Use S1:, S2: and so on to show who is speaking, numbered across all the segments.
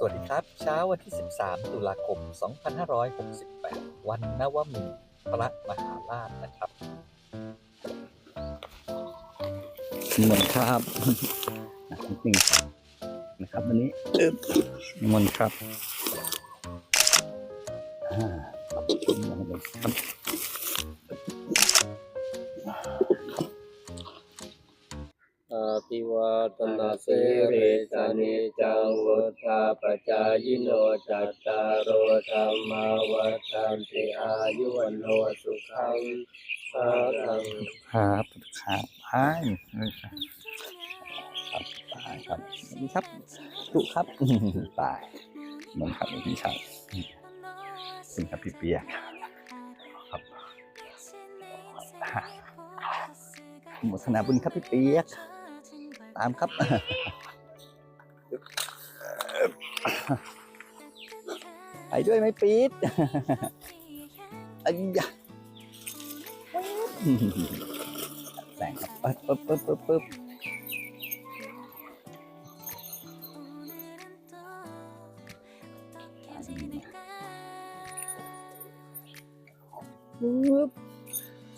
S1: สวัสดีครับ เช้าวันที่ 13 ตุลาคม 2568 วันนวมินทร์พระมหาราชนะครับนิมนต์ครับนะนิดนึงนะครับวันนี้เอิ่มนิมนต์ครับอ่านิมนต์เลยครับ
S2: จิวาตนาสิริสานิจังวุธาปจายโนจัตตารโอธรรมาวัฏันติอายุวันโนสุขังภาลัง
S1: ครับครับใช่ครับตายครับสวัสดีครับตุครับตายเหมือนครับพี่ชายเป็นครับพี่เปียกครับอนุโมทนาบุญครับพี่เปียก ตามครับไปด้วยไหมปี๊ดอันยะแสงครับปึ๊บปึ๊บปึ๊บปึ๊บปึ๊บ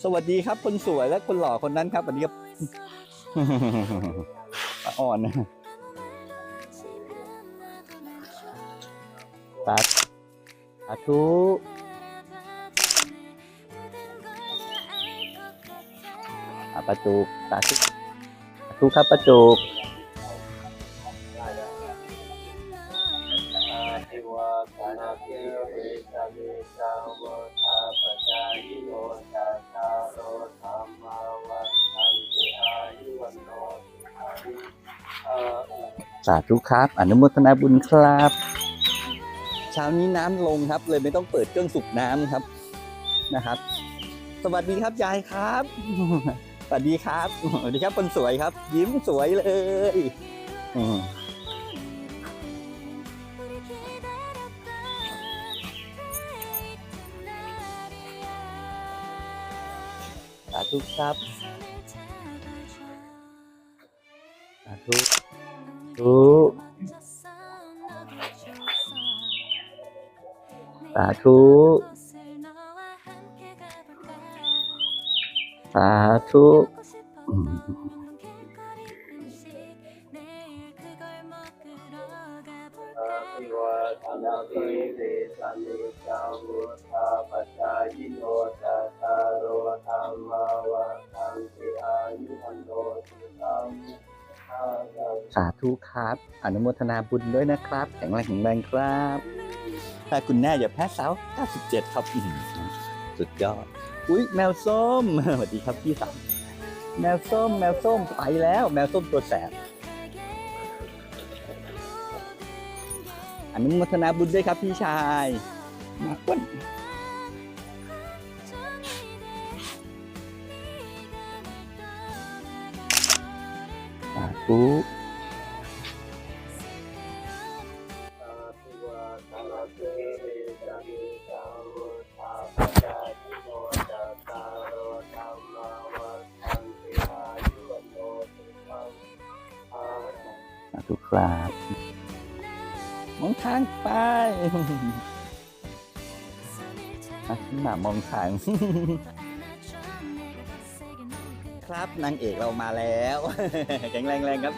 S1: สวัสดีครับคนสวยและคนหล่อคนนั้นครับสวัสดีครับ อ่อนนะสาสาธุอะประจุกสาธุสาธุครับประจุา
S2: ธุ
S1: ครับ อนุโมทนาบุญครับเช้านี้น้ำลงครับ เลยไม่ต้องเปิดเครื่องสูบน้ำครับนะครับ สวัสดีครับยายครับ สวัสดีครับสวัสดีครับคนสวยครับ ยิ้มสวยเลยสาธุครับสาธุ ธุสาธุ สาธุอืม
S2: อาภิวาทนา สาธุ
S1: ครับ อนุโมทนาบุญด้วยนะครับ แข็งแรงแข็งแรงครับ ถ้าคุณแน่อย่าแพ้สาว97 ครับสุดยอด อุ๊ย แมวส้มสวัสดีครับพี่สาวแมวส้ม แมวส้มไปแล้ว แมวส้มตัวแสบอนุโมทนาบุญด้วยครับพี่ชาย มาอ้วน
S2: งสา
S1: ธุครับมองทางไปอะหน้ามองทาง ครับนางเอกเรามาแล้ว แข็งแรงแรงครับ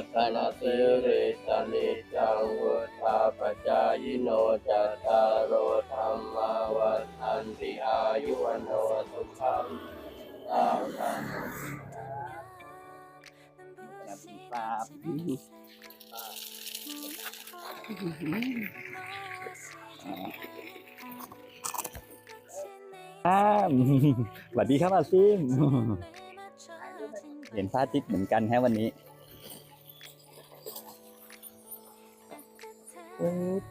S2: ภิวาทนาสิริสานิจังวุธาปจายโนจัตตารโอธรรมาวัฏันติอายุวันโนสุขังภาลัง
S1: ครับครับสวัสดีครับอาซิม เห็นพระอาทิตย์เหมือนกันแฮะวันนี้ ปึ๊บ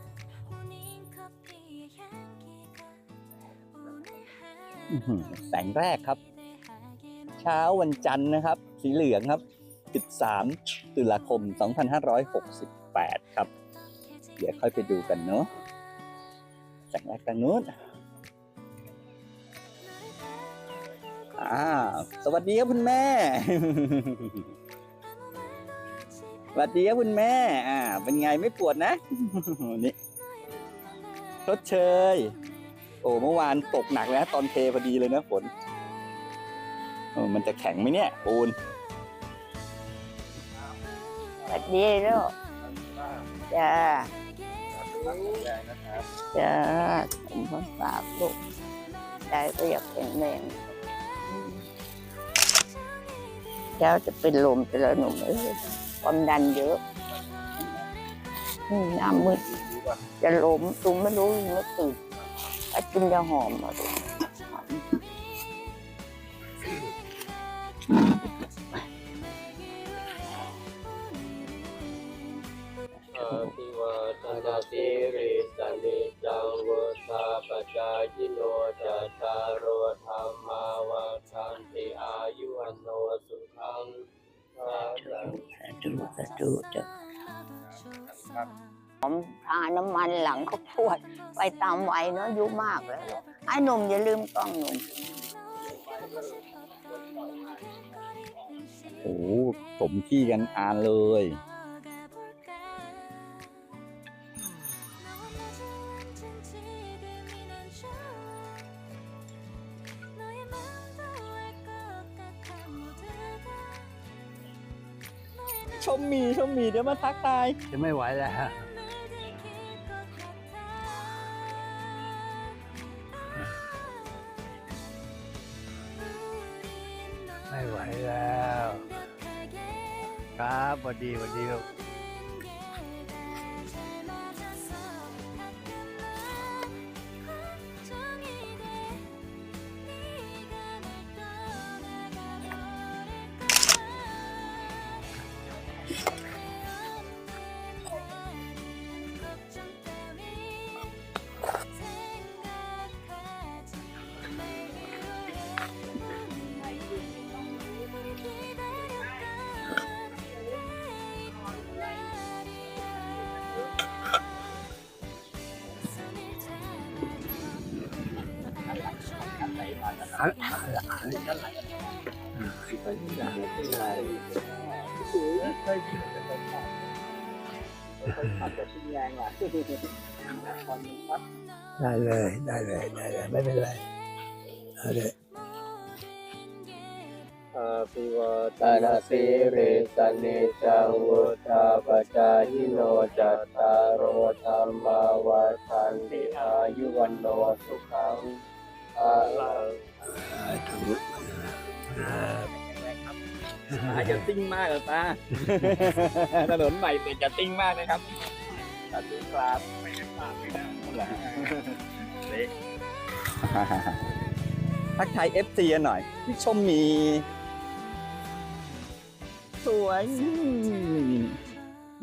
S1: แสงแรกครับ เช้าวันจันทร์นะครับ สีเหลืองครับ 13 ตุลาคม 2568 ครับ เดี๋ยวค่อยไปดูกันเนาะแสงแรกทางนู้นอ้าสวัสดีครับคุณแม่ สวัสดีครับคุณแม่ อ่า เป็นไงไม่ปวดนะ นี่ชดเชย โอ้เมื่อวานตกหนักแล้วตอนเทพอดีเลยนะฝนเออมันจะแข็งไหมเนี่ยปูน
S3: สวัสดีลูกจ้าจ้าผมพ่อฝากลูกใจก็อยากเป็นแรงเจ้าจะเป็นลมแต่ละหนุ่มเลย ความดันเยอะอืมหน้ามืดจะล้มตุ้มไม่รู้ยังไม่ตื่นถ้ากินยาหอมมาดู
S2: อาภิวาทนาสิริ
S3: หอมทาน้ำมันหลังเขาปวดไปตามวัยเนาะอายุมากแล้วลูกไอ้หนุ่มอย่าลืมกล้องหนุ่ม
S1: โอ้โหสมที่กันอานเลย ชมหมีชมหมีเดี๋ยวมาทักทาย
S4: จะไม่ไหวแล้ว วัสดีสวัสดีครับ ได้เลยได้เลยได้เลยไม่เป็นไรเอาเลย
S2: อาภิวาทนาสิริสนิจังวุธาปจายโนจัตตารโอธรรมาวัฏันติอายุวันโนสุขัง
S1: อาจจะติ้งมากเหรอตาถนนใหม่เป็นจะติ้งมากนะครับสวัสดีครับไม่ได้ฝากไม่ได้เละทักทายเอฟซีหน่อยพี่ชมมี สวย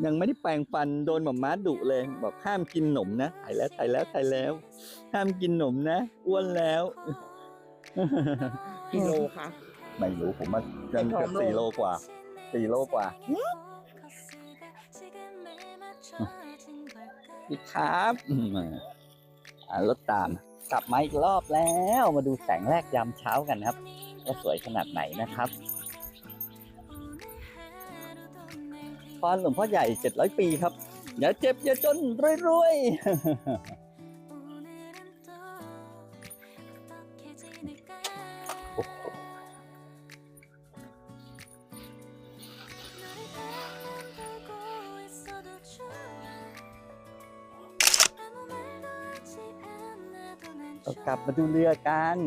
S1: ยังไม่ได้แปรงฟันโดนหมอม้าดุเลย บอกห้ามกินหนมนะถ่ายแล้วถ่ายแล้วถ่ายแล้ว ห้ามกินหนมนะอ้วนแล้ว
S3: กิโลคะ
S1: ไม่รู้ผมว่ายังเกือบสี่โลกว่าสี่โลกว่าพี่ครับอืมอ่ารถตาม กลับมาอีกรอบแล้ว มาดูแสงแรกยามเช้ากันครับว่าสวยขนาดไหนนะครับ พรหลวงพ่อใหญ่ 700 ปีครับ อย่าเจ็บ อย่าจนรวยๆโอ้โหเรากลับมาดูเรือกัน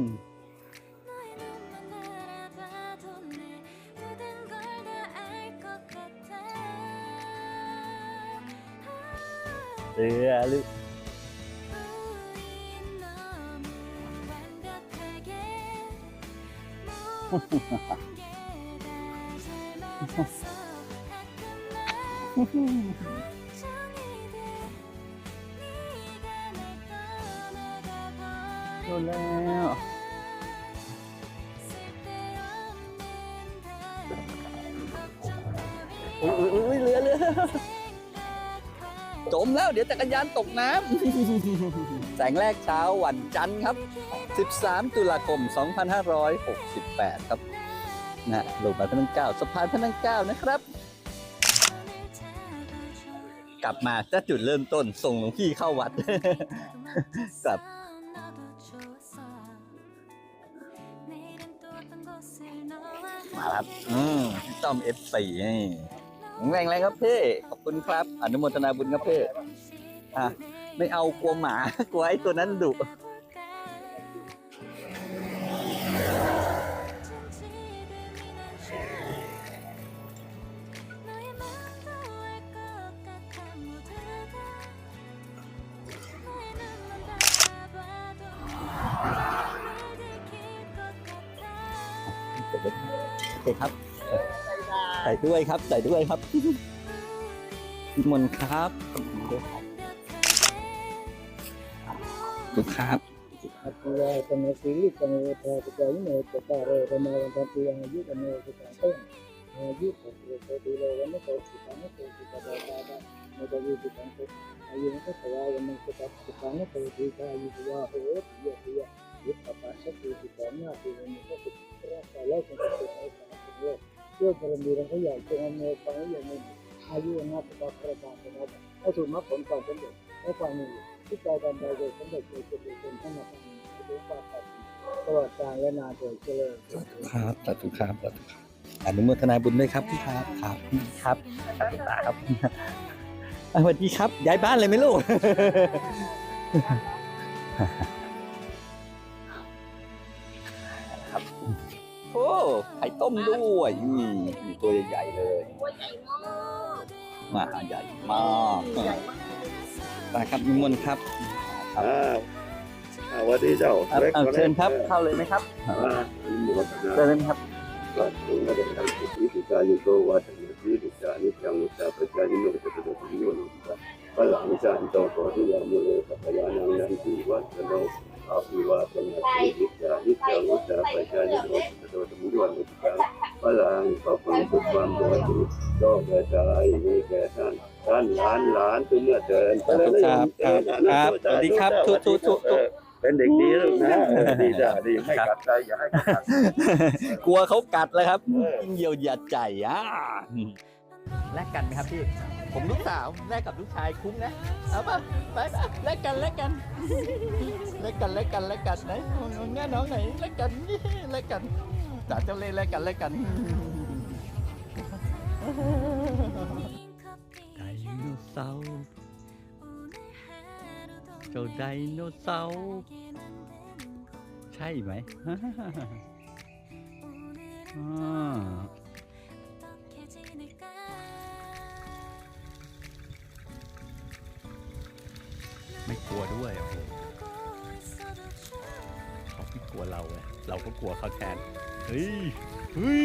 S1: เรือลึก
S3: เโด
S1: นแจมแล้วเดี๋ยวจักรยานตกน้ำ แสงแรกเช้าวันจันทร์ครับ 13 ตุลาคม 2568 ครับนะลงมาพระนังเก้าสะพานพระนังเก้านะครับ กลับมาจะจุดเริ่มต้นส่งหลวงพี่เข้าวัดกลับมาครับ อืมพี่ต้อม F4 นี่ แรงแรงครับเพ่ขอบคุณครับ อนุโมทนาบุญครับเพ่อะไม่เอากลัวหมากลัวไอ้ตัวนั้นดุโอเคครับ ใส่ด้วยครับ ใส่ด้วยครับพี่มนต์ครับขอบคุณด้วยครับดูครับ
S3: Akula kama siri kama wata kita ini kita tare rama wata tu yang ju kama kita tahu. Ju kita dulu wana kau kita ni kau kita dah dah muda ju kita tu. Ayu ni kita wana kita kita ni kau kita ayu dia ho dia dia. Ju apa sah tu kita ni aku ni kita kita kalau kita kita kita Yo dalam diri saya yang jangan mau yang ni ayu yang apa kita kerja kita. Aku mah pun kau sendiri. Aku ni ที่ใจกันใจโดยสมเด็จพระจุลเป็นท่านมาทำรู้ว่าปฏิตลอดกาลและนานโดยเจริญ
S1: ครับสาธุครับสาธุครับอนุโมทนาบุญด้วยครับพี่ครับครับครับครับอะสวัสดีครับย้ายบ้านเลยไหมลูก ไข่ต้มด้วยอืมตัวใหญ่ๆเลยมาใหญ่มากไปครับนิมนต์ครับครับ
S5: อ่าอ่าวันนี้เจ้า
S1: ครับเอาเชิญครับเข้าเลยไหมครับ
S5: อ่าอนุโมทนา
S1: เชิญเลยครับ
S5: ก็ถึงมาได้ทำพิธีติกายุโตวาทนาสีติกานิจังมุตตาปัจจายิโนจะตุติโยนุตตาพระหลังจานโตโตทิยามุเลสัพยานังนันติวัฒโนอาภิวาทนาสีติกานิจังมุตตาปัจจายิโน จะตุติโยนุตตาพระหลังพระพุทธความบริสุทธิ์โลกแก่ใจมีแก่ท่านท่านหลานหลานเป็นเนื้อเดิน
S1: ครับครับครับสวัสดีครับทุกทุกทุกทุก
S5: เป็นเด็กดีลูกนะดีจ้ะดีให้กัดใจอย่าให้กัด
S1: กลัวเขากัดแล้วครับยิ่งเยียวยาใจอะแลกกันไหมครับพี่ ผมลูกสาวแลกกับลูกชายคุ้มนะ เอาป่ะไปป่ะแลกกันแลกกันแลกกันแลกกันแลกกันไหนน้องแง่น้องไหนแลกกันแลกกัน จ่าเจ้าเล่ห์แลกกันแลกกัน ไดโนเสาร์เจ้าไดโนเสาร์ใช่ไหม อ่าไม่กลัวด้วยโอ้โหเขาไม่กลัวเราไงเราก็กลัวเขาแทน เฮ้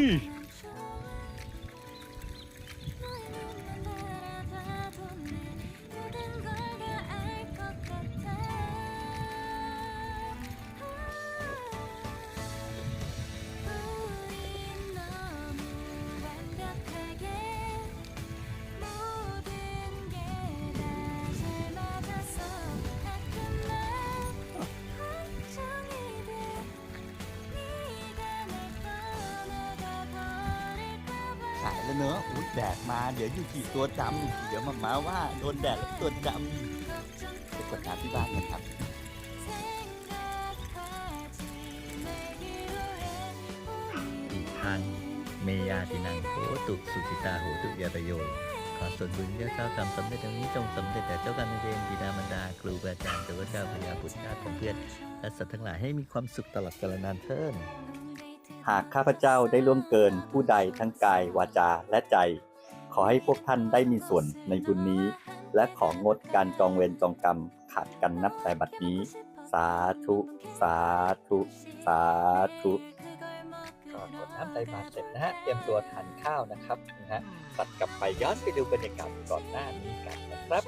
S1: อะอุ๊ยแดดมาเดี๋ยวอยู่ที่ตัวดำเดี๋ยวมามาว่าโดนแดดแล้วตัวดำไปกดน้ำที่บ้านกันครับ
S6: อีกทางเมยาตินังโหตุสุจิตาโหตุยาตโย ขอส่วนบุญที่เจ้ากรรมสำเร็จดังนี้จงสำเร็จแต่เจ้ากรรมนายเวรบิดามารดา ครูบาอาจารย์เจ้าเจ้าพญาบุตรชาติของเพื่อนและสัตว์ทั้งหลายให้มีความสุขตลอดกาลนานเทิน
S1: หากข้าพเจ้าได้ล่วงเกินผู้ใดทั้งกายวาจาและใจ ขอให้พวกท่านได้มีส่วนในบุญนี้ และของงดการจองเวรจองกรรมขาดกันนับแต่บัดนี้ สาธุ สาธุ สาธุ
S6: ขอน
S1: กดน้ำใส่บาตรเสร็จนะฮะ เตรียมตัวทานข้าวนะครับนะฮะตัดกลับไปย้อนไปดูบรรยากาศก่อนหน้านี้กันนะครับ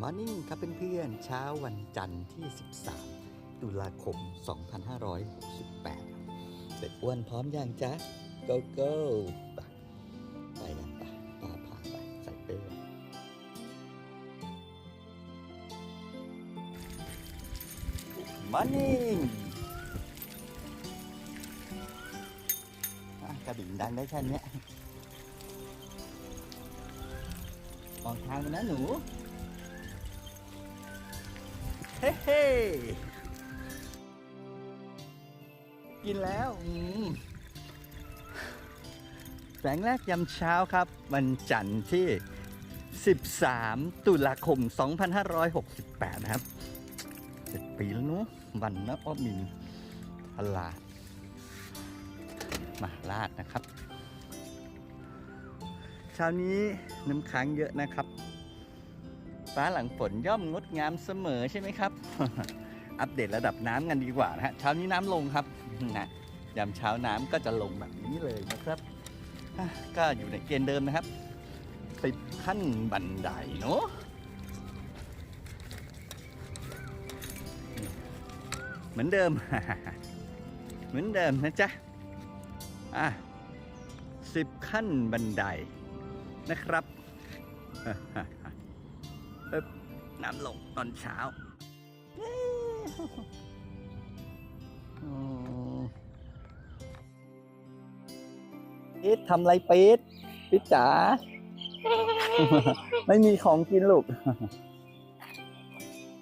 S1: มอร์นิ่งครับเพื่อนๆเช้าวันจันทร์ที่ 13 ตุลาคม 2568เสร็จอ้วนพร้อมอย่างจ๊ะ go go ไปไปกันไปป้าพาไปใส่เป้มอร์นิ่กระดิ่งดังได้แค่เนี้มองทางกันนะหนู เฮ้เฮ้ กินแล้วอืมแสงแรกยามเช้าครับ วันจันทร์ที่ 13 ตุลาคม 2568 นะครับเจ็ดปีแล้วเนู้วันนะอ้อมินพลาดมาลาดนะครับ เช้านี้น้ำค้างเยอะนะครับฟ้าหลังฝนย่อมงดงามเสมอใช่ไหมครับ อัปเดตระดับน้ำกันดีกว่านะฮะเช้านี้น้ำลงครับ นะยามเช้าน้ำก็จะลงแบบนี้เลยนะครับ ก็อยู่ในเกณฑ์เดิมนะครับสิบขั้นบันไดเนาะเหมือนเดิม เหมือนเดิมนะจ๊ะ อะสิบขั้นบันไดนะครับน้ำลงตอนเช้า ดทำไรปิดปิดจ๋า ไม่มีของกินลูก